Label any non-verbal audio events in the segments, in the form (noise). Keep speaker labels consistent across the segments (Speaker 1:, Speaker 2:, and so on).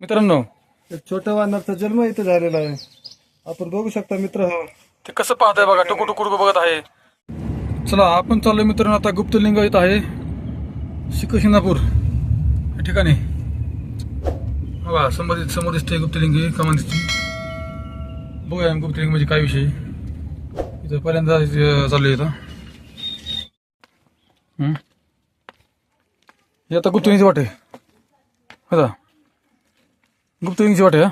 Speaker 1: मित्रांनो.
Speaker 2: छोट्या वानरचा जन्म इथे झालेला आहे. आपण बघू शकता मित्र हो.
Speaker 1: ते कसं पाहत आहे बघा टुकू टुकू बघत आहे. चला आपण चाललोय मित्रांनो आता गुप्तलिंग येत आहे. शिकशिंगापूर या ठिकाणी. बघा समोर समोर दिसते गुप्तलिंग कमान दिसते बघूया गुप्तलिंग म्हणजे काय विषय. इथं पहिल्यांदा चाललोय इथं. हम्म. हे आता गुप्तलिंगची वाट आहे आता गुप्तलिंगची वाट आहे हा?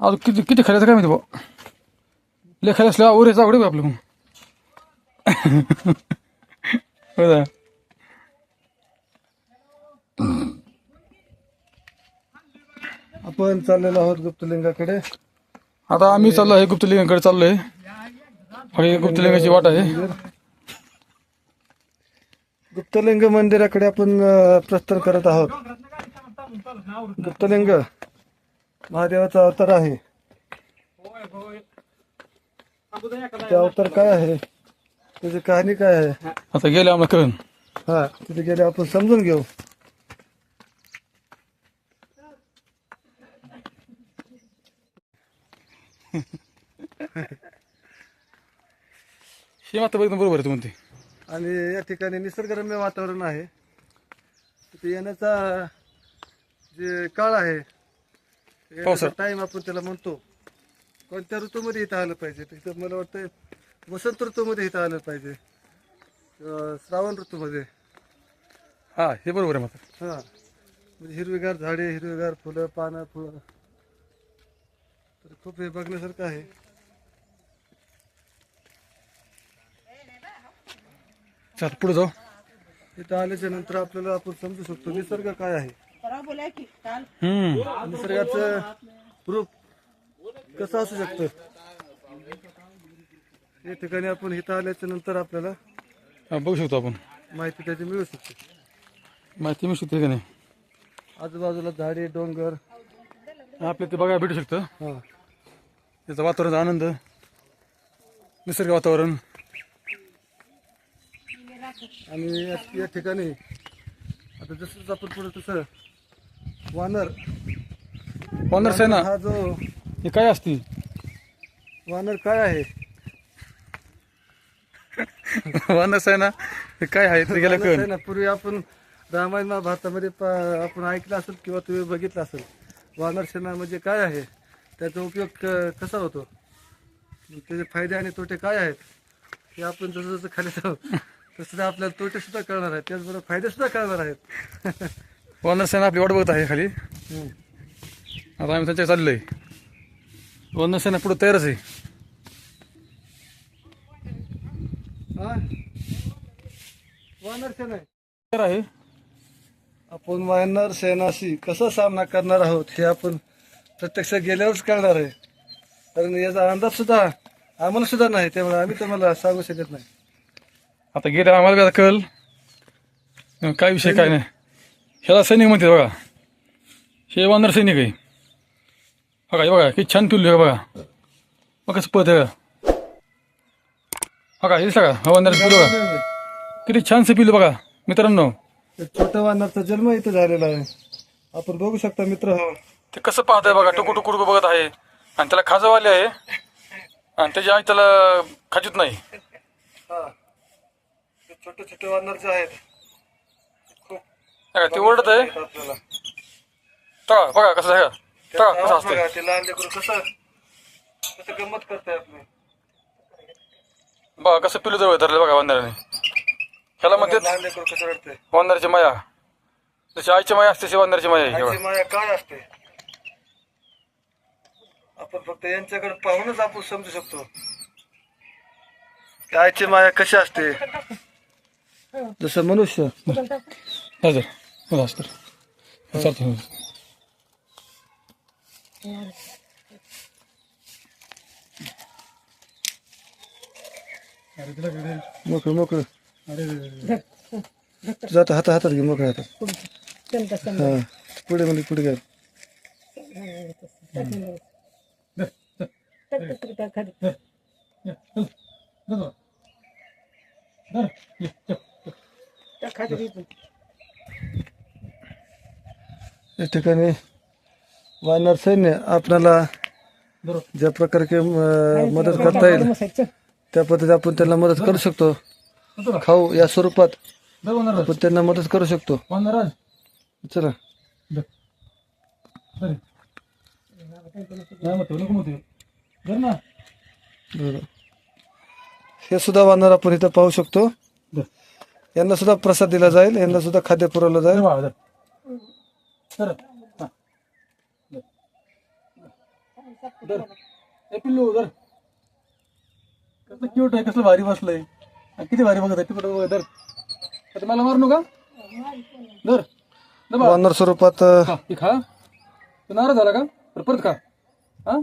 Speaker 1: अजून किती किती खायचं काय माहिती बा लेखायला असल्या उरेचा आवडे आपलं मग (laughs) हो.
Speaker 2: आपण चाललेलो आहोत गुप्तलिंगाकडे.
Speaker 1: आता आम्ही चाललो आहे गुप्तलिंगाकडे चाललोय आणि गुप्तलिंगाची वाट आहे.
Speaker 2: गुप्तलिंग मंदिराकडे आपण प्रस्थान करत आहोत. गुप्तलिंग महादेवाचा अवतार आहे. ते अवतार काय आहे? त्याची कहाणी काय आहे?
Speaker 1: आता गेले आम्हाला कळण
Speaker 2: हा तिथे गेले आपण समजून घेऊ.
Speaker 1: हे मात्र एकदम बरोबर आहे तू. म्हणते
Speaker 2: आणि या ठिकाणी निसर्गरम्य वातावरण आहे. तिथे येण्याचा जे काळ आहे. टाइम आपण त्याला म्हणतो. कोणत्या ऋतूमध्ये इथं आलं पाहिजे? तिथं मला वाटतं वसंत ऋतूमध्ये इथं आलं पाहिजे. श्रावण ऋतूमध्ये.
Speaker 1: हा हे बरोबर आहे मात्र.
Speaker 2: हा. म्हणजे हिरवीगार झाडे हिरवीगार फुलं पानं फुलं. तर खूप हे बघण्यासारखं आहे.
Speaker 1: चल पुढे जाऊ.
Speaker 2: इथं आल्याच्यानंतर आपल्याला आपण समजू शकतो निसर्ग काय आहे.
Speaker 1: हम्म.
Speaker 2: निसर्गाचं रूप कसं असू शकतं? या ठिकाणी आपण इथं आल्याच्यानंतर आपल्याला
Speaker 1: बघू शकतो आपण.
Speaker 2: माहिती त्याची मिळू शकते.
Speaker 1: माहिती मिळू शकते का नाही?
Speaker 2: आजूबाजूला झाडे डोंगर.
Speaker 1: आपल्या ते बघायला भेटू शकतं.
Speaker 2: हा.
Speaker 1: त्याचा वातावरणाचा आनंद निसर्ग वातावरण.
Speaker 2: आणि या या ठिकाणी आता जसं आपण पुढे तसं वानर
Speaker 1: वानर सेना
Speaker 2: हा जो
Speaker 1: हे काय असते
Speaker 2: वानर काय आहे? (laughs)
Speaker 1: वानर सेना हे काय आहे? ते गेलं
Speaker 2: वानर
Speaker 1: कळण
Speaker 2: सेना पूर्वी आपण रामायण महाभारतामध्ये पा- आपण ऐकलं असेल किंवा तुम्ही बघितलं असेल. वानर सेना म्हणजे काय आहे? त्याचा उपयोग क- कसा होतो? त्याचे फायदे आणि तोटे काय आहेत? हे आपण जसं जसं खाली जाऊ तसं आपल्याला तोटे सुद्धा कळणार आहेत. त्याचबरोबर फायदे सुद्धा कळणार आहेत. (laughs)
Speaker 1: वानर सेना आपली वाट बघत आहे खाली. आता आम्ही त्यांच्या चाललोय. वानर सेना पुढे तयारच आहे.
Speaker 2: हा? आहे.
Speaker 1: तयार आहे.
Speaker 2: आपण वानर सेनाशी कसा सामना करणार आहोत हे आपण प्रत्यक्ष गेल्यावरच कळणार आहे. कारण याचा अंदाज सुद्धा आम्हाला सुद्धा नाही त्यामुळे आम्ही तुम्हाला सांगू शकत नाही.
Speaker 1: आता गेल्या आम्हाला कळ काय विषय काय नाही. ह्याला सैनिक म्हणते बघा. हे वानर सैनिक आहे. बघा हे बघा किती छान पिल्लू आहे बघा. बघा कसं पळत आहे बघा हे का? हा वानर पिल्लू बघा. किती छानसं पिल्लू बघा मित्रांनो.
Speaker 2: छोट्या वानरचा जन्म इथे झालेला आहे. आपण बघू शकता मित्र हो.
Speaker 1: ते कसं पाहत आहे बघा टुकू टुकू टुकू बघत आहे. आणि त्याला खाजवाले आहे. आणि त्याची आई त्याला खाजीत नाही.
Speaker 2: हा. छोटे छोटे वानर जे आहेत.
Speaker 1: ते ओरडत आहे
Speaker 2: आपल्याला
Speaker 1: तळा बघा कसं आहे. का तळा कसं असतं
Speaker 2: बघा, ते लहान लेकरू कसं कसं गंमत करताय आपले?
Speaker 1: बघा कसं पिल्लू जवळ धरलं बघा वानराने ह्याला म्हणते
Speaker 2: लहान लेकरू कसं रडते
Speaker 1: वानराची माया. जशी आईची माया असते तशी वानराची माया आहे.
Speaker 2: आईची
Speaker 1: बघा.
Speaker 2: माया काय असते. आपण फक्त यांच्याकडे पाहूनच आपण समजू शकतो. की आईची माया कशी असते. जसं मनुष्य.
Speaker 1: जा जर. बघा असतं. हे चालतं.
Speaker 2: मोकळ मोकळ जात हात हातात घे मोकळ्या हातात हा पुढे म्हणजे पुढे घ्या या ठिकाणी वानर सैन्य आपल्याला ज्या प्रकारे मदत करता येईल त्या पद्धतीने आपण त्यांना मदत करू शकतो. खाऊ या स्वरूपात आपण त्यांना मदत करू शकतो. चला. हे सुद्धा वानर आपण इथं पाहू शकतो. यांना सुद्धा प्रसाद दिला जाईल यांना सुद्धा खाद्य पुरवलं जाईल.
Speaker 1: ए पिल्लू कसलं क्यूट आहे कसलं भारी बसलंय. किती भारी बघत आहे तिकडं दर आता मला मारू नका. दर.
Speaker 2: वानर स्वरूपात
Speaker 1: खा ती खा. तू नाराज झाला का? बरं, परत खा. हा?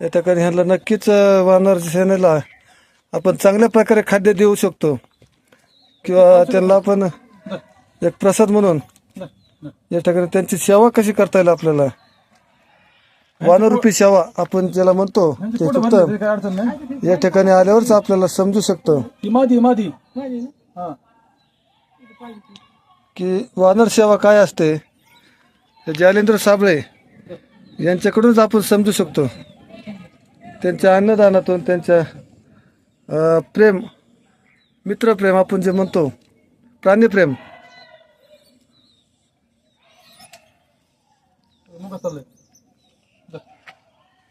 Speaker 2: या ठिकाणी ह्यांना नक्कीच वानर सेनेला आपण चांगल्या प्रकारे खाद्य देऊ शकतो. किंवा त्यांना आपण एक प्रसाद म्हणून. या ठिकाणी त्यांची सेवा कशी करता येईल आपल्याला? वानरूपी सेवा आपण ज्याला म्हणतो ते फक्त
Speaker 1: नाही.
Speaker 2: या ठिकाणी आल्यावरच आपल्याला समजू शकतं. की वानर सेवा काय असते? जालेंद्र साबळे यांच्याकडूनच आपण समजू शकतो. त्यांच्या अन्नदानातून त्यांच्या प्रेम मित्रप्रेम आपण जे म्हणतो प्राणीप्रेम
Speaker 1: मग कसं चाललंय दर.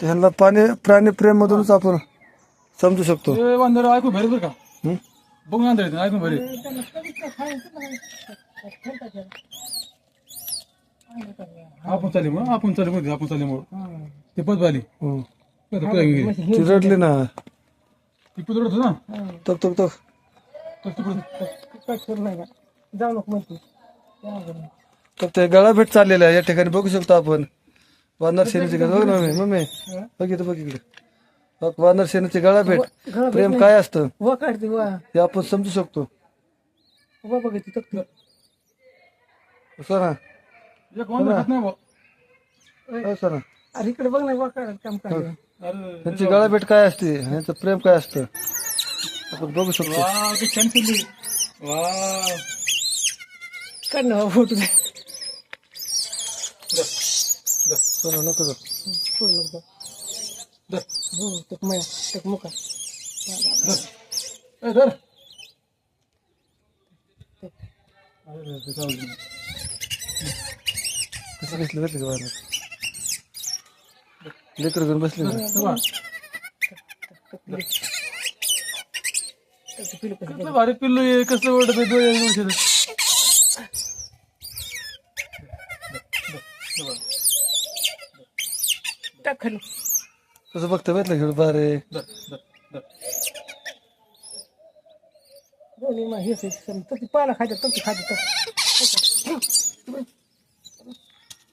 Speaker 2: ते ह्यांना पाणी प्राणीप्रेम मधूनच आपण समजू शकतो.
Speaker 1: ए, वांदर ऐकून भारी बरं का? बघून वांदर येते ऐकून भारी आपण चालली मग आपण चालली मग आपण चालली मग ते पद आली
Speaker 2: हं.
Speaker 1: ती
Speaker 2: ती रडली ना.
Speaker 1: होत ना?
Speaker 2: तक तक तक.
Speaker 1: तर तिकडं.
Speaker 3: जाऊ नको म्हणते.
Speaker 2: तर ते गळाभेट चाललेलं आहे. या ठिकाणी बघू शकतो आपण. वानर सेनेची बघ ना मम्मी मम्मी. बघितलं बघ इकडे. बघ, वानर सेनेची गळाभेट. प्रेम काय असतं?
Speaker 3: वा काढते वा.
Speaker 2: हे आपण समजू शकतो.
Speaker 3: वा.
Speaker 2: असं ना
Speaker 3: अरे इकडे बघ ना वा काढत काम काढ
Speaker 1: अरे
Speaker 2: त्यांची गळाभेट काय असते? यांचं प्रेम काय असतं? आपण बघू शकतो.
Speaker 3: काढ ना फोटो
Speaker 2: सोना नको जाऊ.
Speaker 3: फोड नको
Speaker 1: दर
Speaker 3: हो तक माया तक मुका
Speaker 1: दर ए अरे ते जाऊ दे.
Speaker 2: कसं घेतलं बघितलं का वानर लेकर घेऊन बसले ना
Speaker 1: बघ.
Speaker 3: त्याचं पिलं कसं
Speaker 1: कसलं भारी पिल्लू आहे कसलं ओढत आहे डोळे शेत.
Speaker 3: खाली
Speaker 2: कसं बघतं बघितलं घेऊन बारे
Speaker 1: दर दर दर
Speaker 3: दोन्ही मा हेच तक्ती पाला खायचं तक्ती खायचं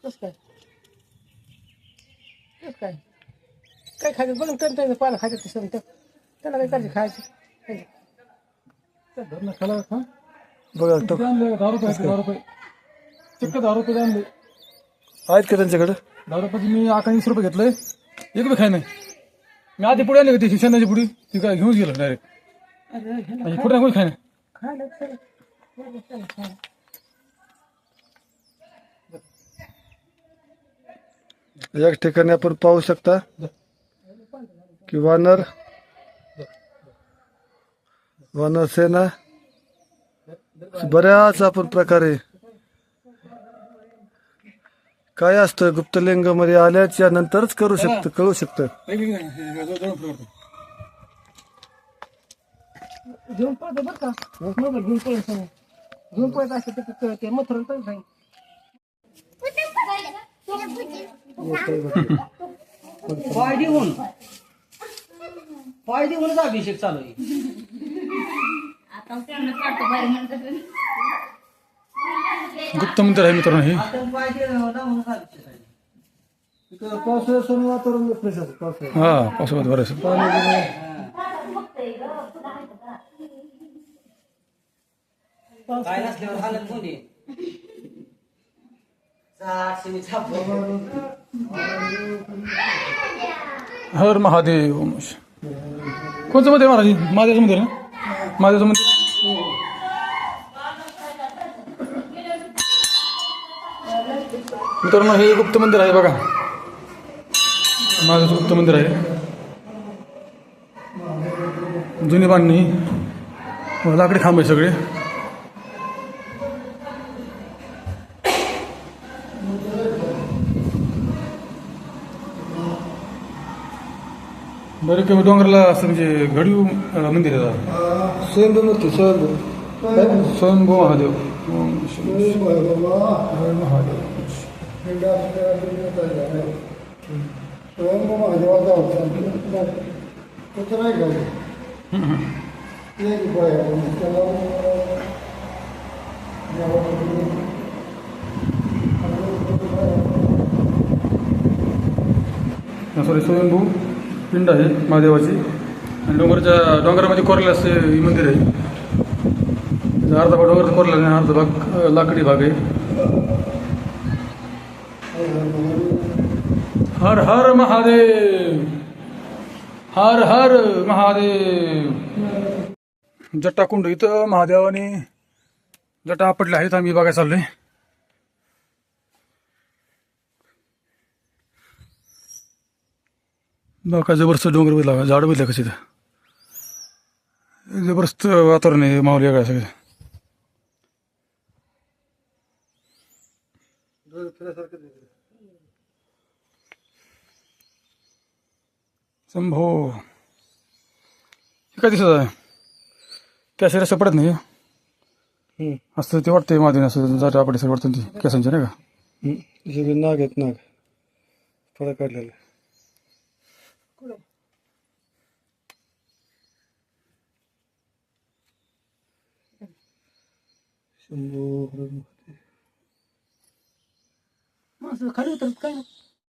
Speaker 3: कस काय? कस काय? काय खायचं? बघ कंटाळलं पाला खायचं ते समजा त्याला काय करायचं खायचं?
Speaker 1: धर ना खाला हा?
Speaker 2: बघा टक
Speaker 1: दहा रुपये दहा रुपये. चक्क दहा रुपये आणले
Speaker 2: आहेत का त्यांच्याकडे?
Speaker 1: दहा रुपयाची मी अकरा वीस रुपये घेतलंय. एक रुपये खाय नाही मी आधी पुढे आले शिक्षणाची पुढी ती काय घेऊन गेलो डायरेक्ट
Speaker 3: अरे ह्याला
Speaker 1: आणि पुढे कोणी खाय नाही
Speaker 3: खायला चला. चला, चला, चला.
Speaker 2: या ठिकाणी आपण पाहू शकता की वानर वानर सेना बऱ्याच आपण प्रकारे काय असतं? गुप्तलिंगामध्ये आल्याच्या नंतरच करू शकतं कळू शकतं.
Speaker 1: एक- एक- एक- जवळ- जवळ पुढे करतो.
Speaker 3: घेऊन पळतो बरं का? मोबाईल घेऊन पळत सांग. घेऊन पळत असते तर ते- ते मथुरा तर सांग.
Speaker 4: पाय देऊन. पाय देऊनच अभिषेक चालू आहे.
Speaker 1: गुप्त मंदिर आहे मित्रांनो हे.
Speaker 2: वातावरण फ्रेश असतं पावसाळ्यात.
Speaker 1: हा पावसाळ्यात बरं
Speaker 4: काय नसल्यावर हालत कोणी चारशे मी छापलं.
Speaker 1: हर महादेव कोणचं मंदिर महाराज? महादेवचं मंदिर ना? महादेवचं मंदिर? मित्रांनो हे गुप्त मंदिर आहे बघा. महादेवाचं गुप्त मंदिर आहे. जुनी बांधणी. लाकडी खांब आहे सगळे. बरं किंवा डोंगराला असं म्हणजे घडीव मंदिर आहे.
Speaker 2: स्वयंभू मूर्ती स्वयंभू
Speaker 1: स्वयंभू महादेव. ओम शिव- महादेव
Speaker 2: स्वयंभू महादेवाचा होता. कुठं नाही का
Speaker 1: सॉरी स्वयंभू पिंड आहे महादेवाची. आणि डोंगराच्या डोंगरामध्ये कोरलेलं असं हे मंदिर आहे. त्याचा अर्धा भाग डोंगराचा कोरलेला आणि अर्धा भाग लाकडी भाग आहे. हर हर महादेव। हर हर महादेव। जटाकुंड इथं महादेवाने जटा आपटल्या आहेत आम्ही बघायला चाललोय. बघा जबरदस्त डोंगर बघितला झाड बघितलं कशी जबरदस्त वातावरण आहे माहोल वेगळा सगळं. शंभो हे काय दिसत आहे? त्या रस्ता पडत नाही. असं ते वाटतंय माधुरी असं जाट आपटे सर वाटतं ती केसांच्या नाही का?
Speaker 2: सगळे नाग आहेत नाग. फळं काढलेले. शंभू
Speaker 3: खाली उतरत काय? नाही